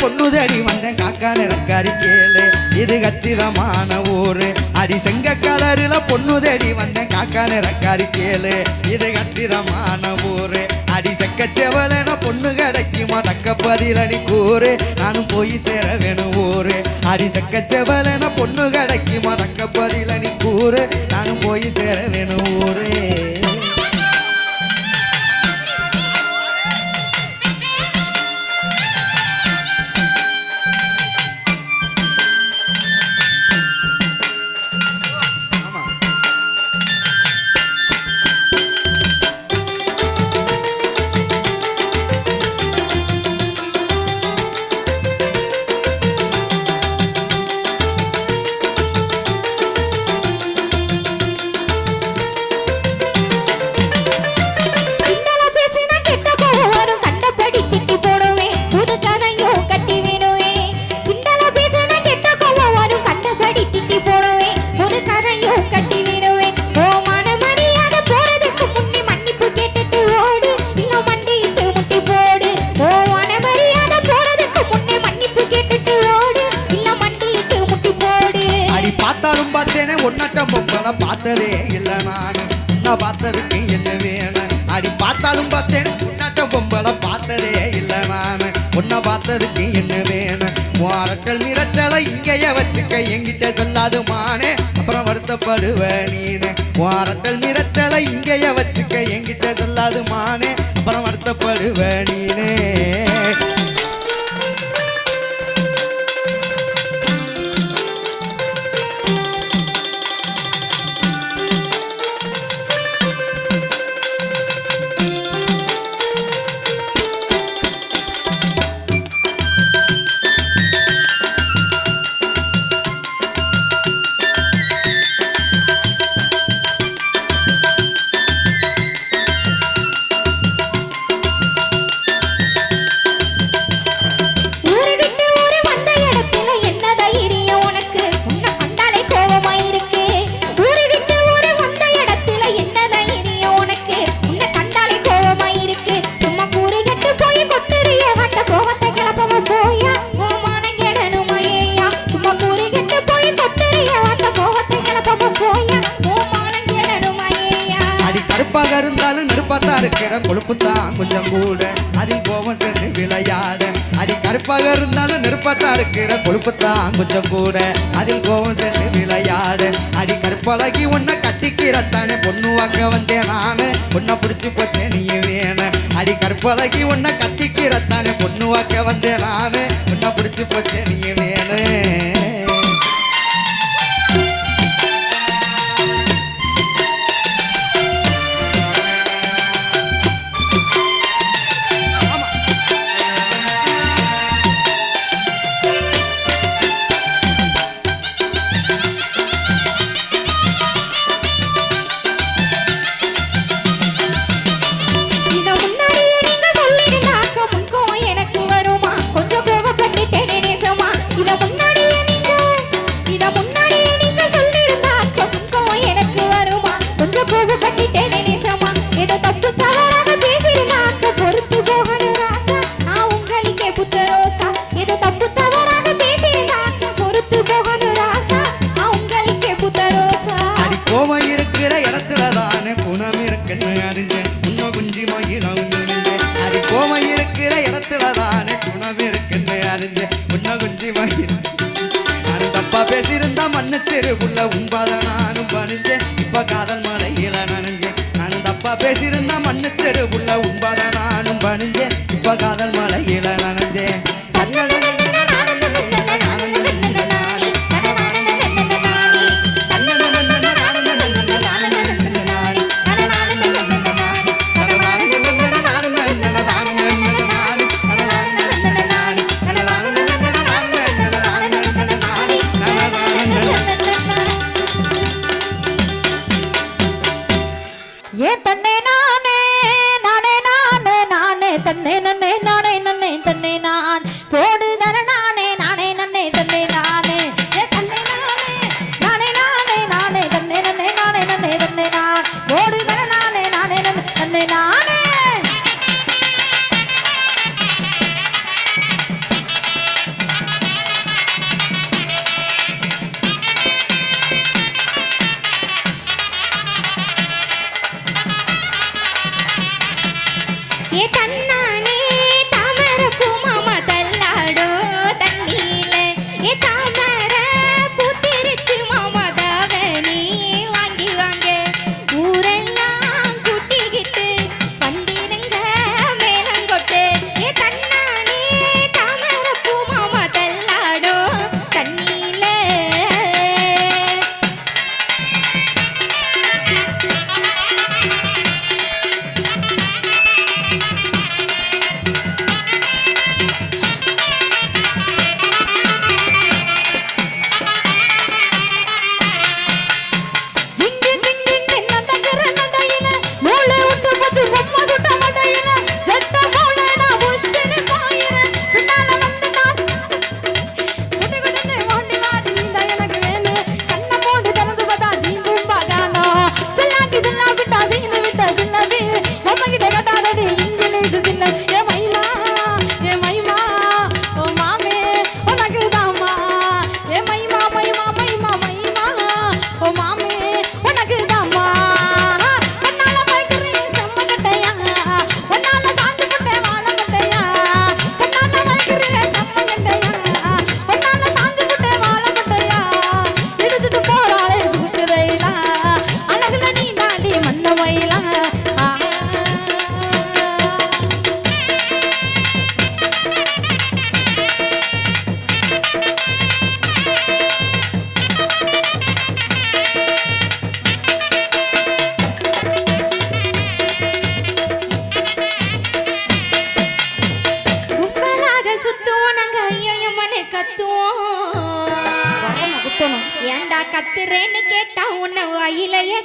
பொண்ணுதடி வந்தேன் காக்கா நிலக்காரி கேளு. இது கச்சிதமான ஊரு. அடி செங்க கலருல பொண்ணுதடி வந்தேன் காக்கா நிலக்காரி கேளு. இது கச்சிதமான ஊரு. அடி செக்க செவலன பொண்ணு கிடைக்குமா? தக்க பதிலடி கூறு. நானும் போய் சேர வேணும் ஊரு. அடி செக்க செவலன பொண்ணு கிடைக்குமா? தக்க பதிலடி கூறு. நானும் போய் சேர வேணும் ஊரே. பொண்ணா பார்த்ததுக்கு என்ன வேணும் அடி பார்த்தாலும் பார்த்தேன் பொண்ணாட்ட பொம்பளை பார்த்ததே இல்லை நான். பொண்ணை பார்த்ததுக்கு என்ன வேணும் மாரட்டல் மிரட்டலை இங்கேயே வச்சுக்க எங்கிட்ட சொல்லாது மானே. அப்புறம் வருத்தப்படுவ நீனு. மாரட்டல் மிரட்டலை இங்கேயே வச்சுக்க எங்கிட்ட சொல்லாது மானே. அப்புறம் வருத்தப்படுவ நீனே. பழகி உன்னை கட்டிக்கிறத்தானே. பொண்ணு வாங்க வந்தேன் நானு. பொண்ணை பிடிச்சி போச்சே நீ வேண. அடி கற்பழகி உன்னை கட்டிக்கிறத்தானே. பொண்ணு வாக்க வந்தேன் நானு. பொண்ணை பிடிச்சி போச்சேன் நீ வேணு.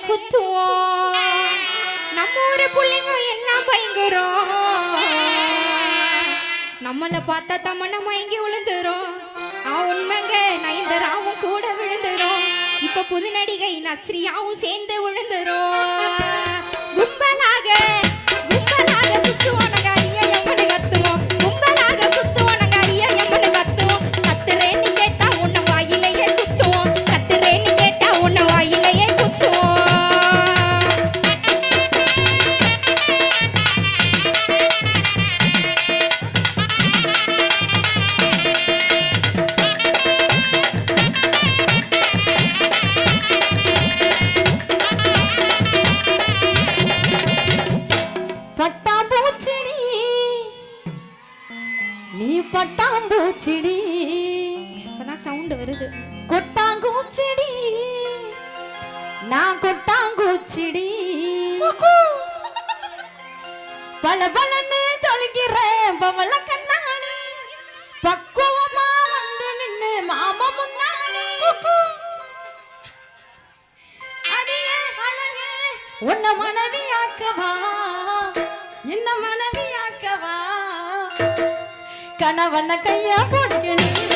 குத்துவோம். நம்ம ஒரு பிள்ளைங்க எல்லாம் பயங்குறோம் நம்மளை பார்த்தா தம்ம நம்ம விழுந்துரும். ஆ உண்மைங்க. நயன்தராவும் கூட விழுந்துரும். இப்ப புது நடிகை நஸ்ரியாவும் சேர்ந்து விழுந்துரும். கும்பலாக கணவன கையா போட்டுக்கணும்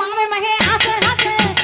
মামে মাহে আসে হাসে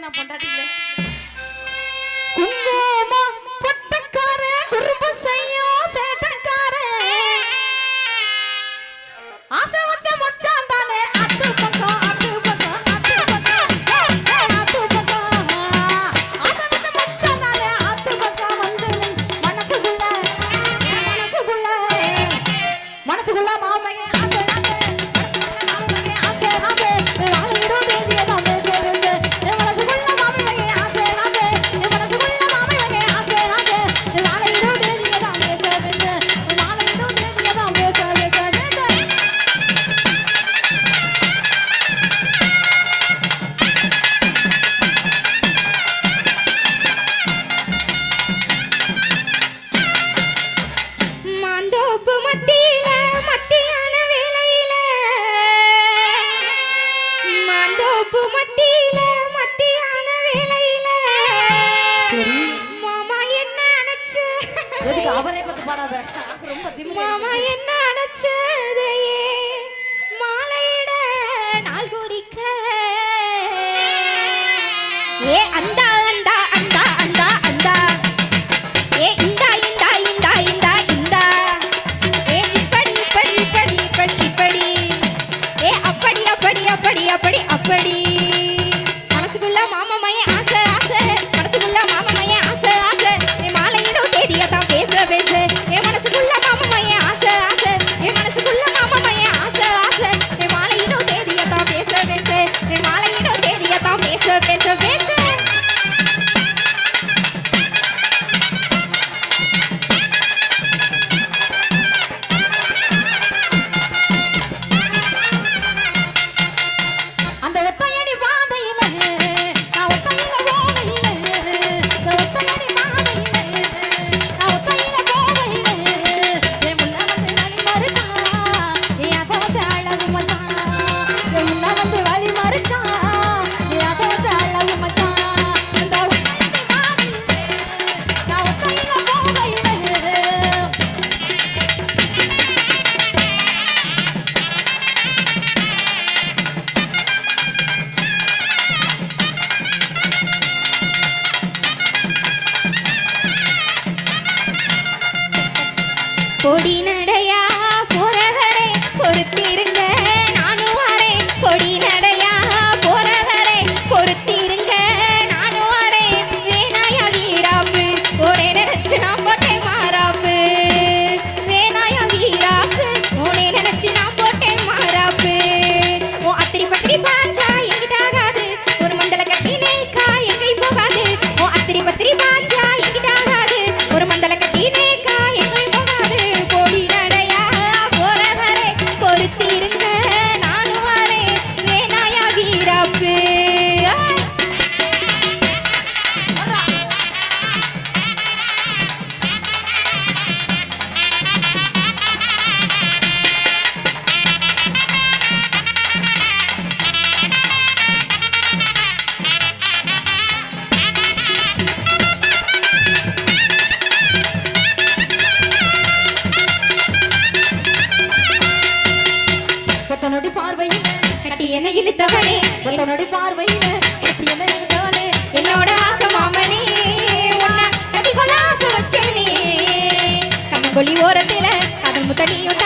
நான் பொண்டாட்டி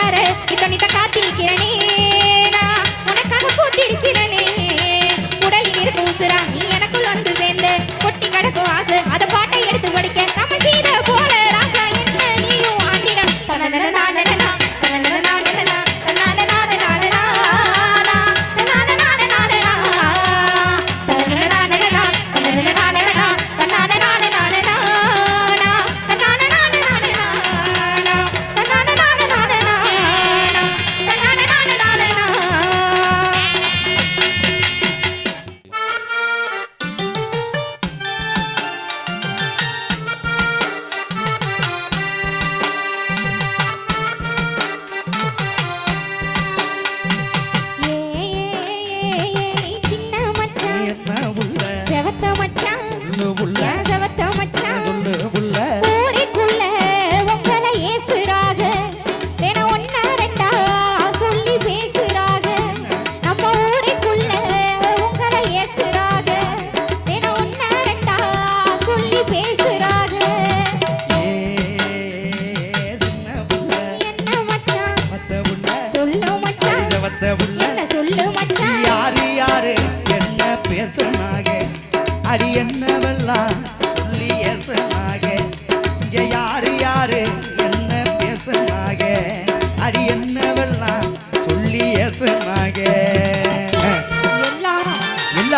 பூத்தார இத்தனித்த காத்திருக்கிறனே. நான் உனக்காக பூத்திருக்கிறனே. உடலில் பூசுறா நீ know what time.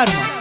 armas.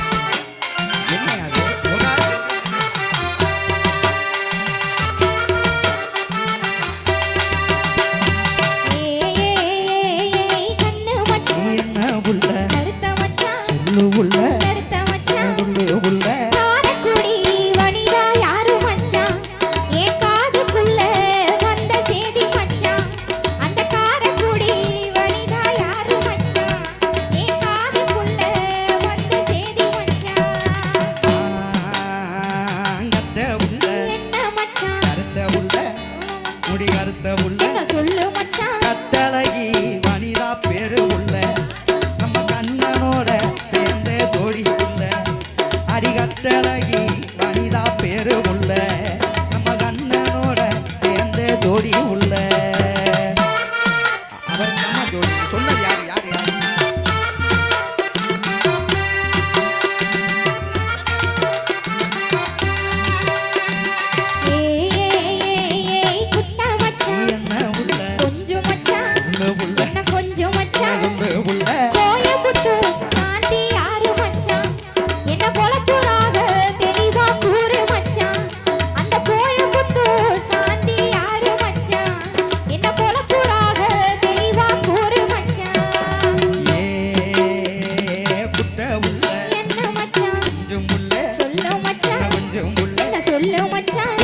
that I give. சொல்லு மச்சான்.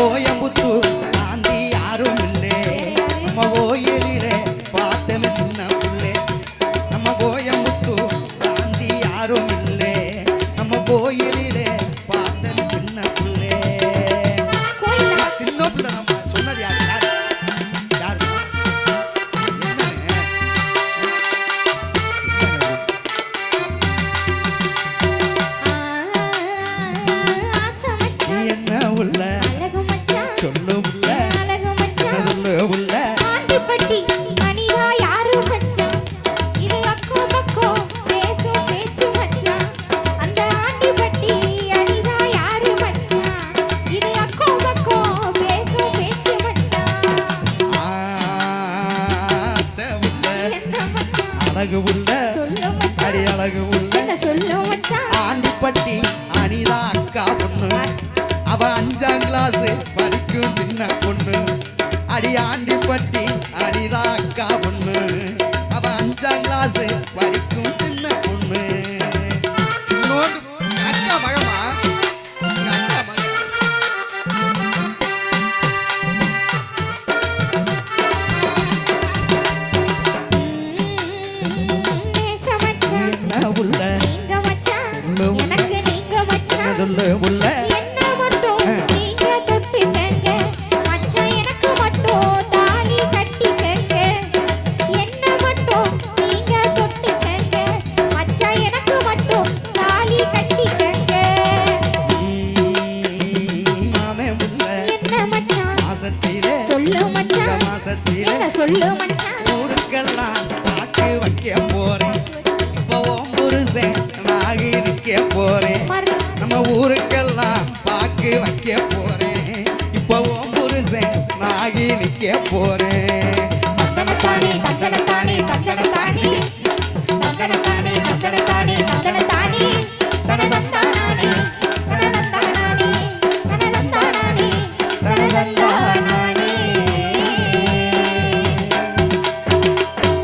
பட்டி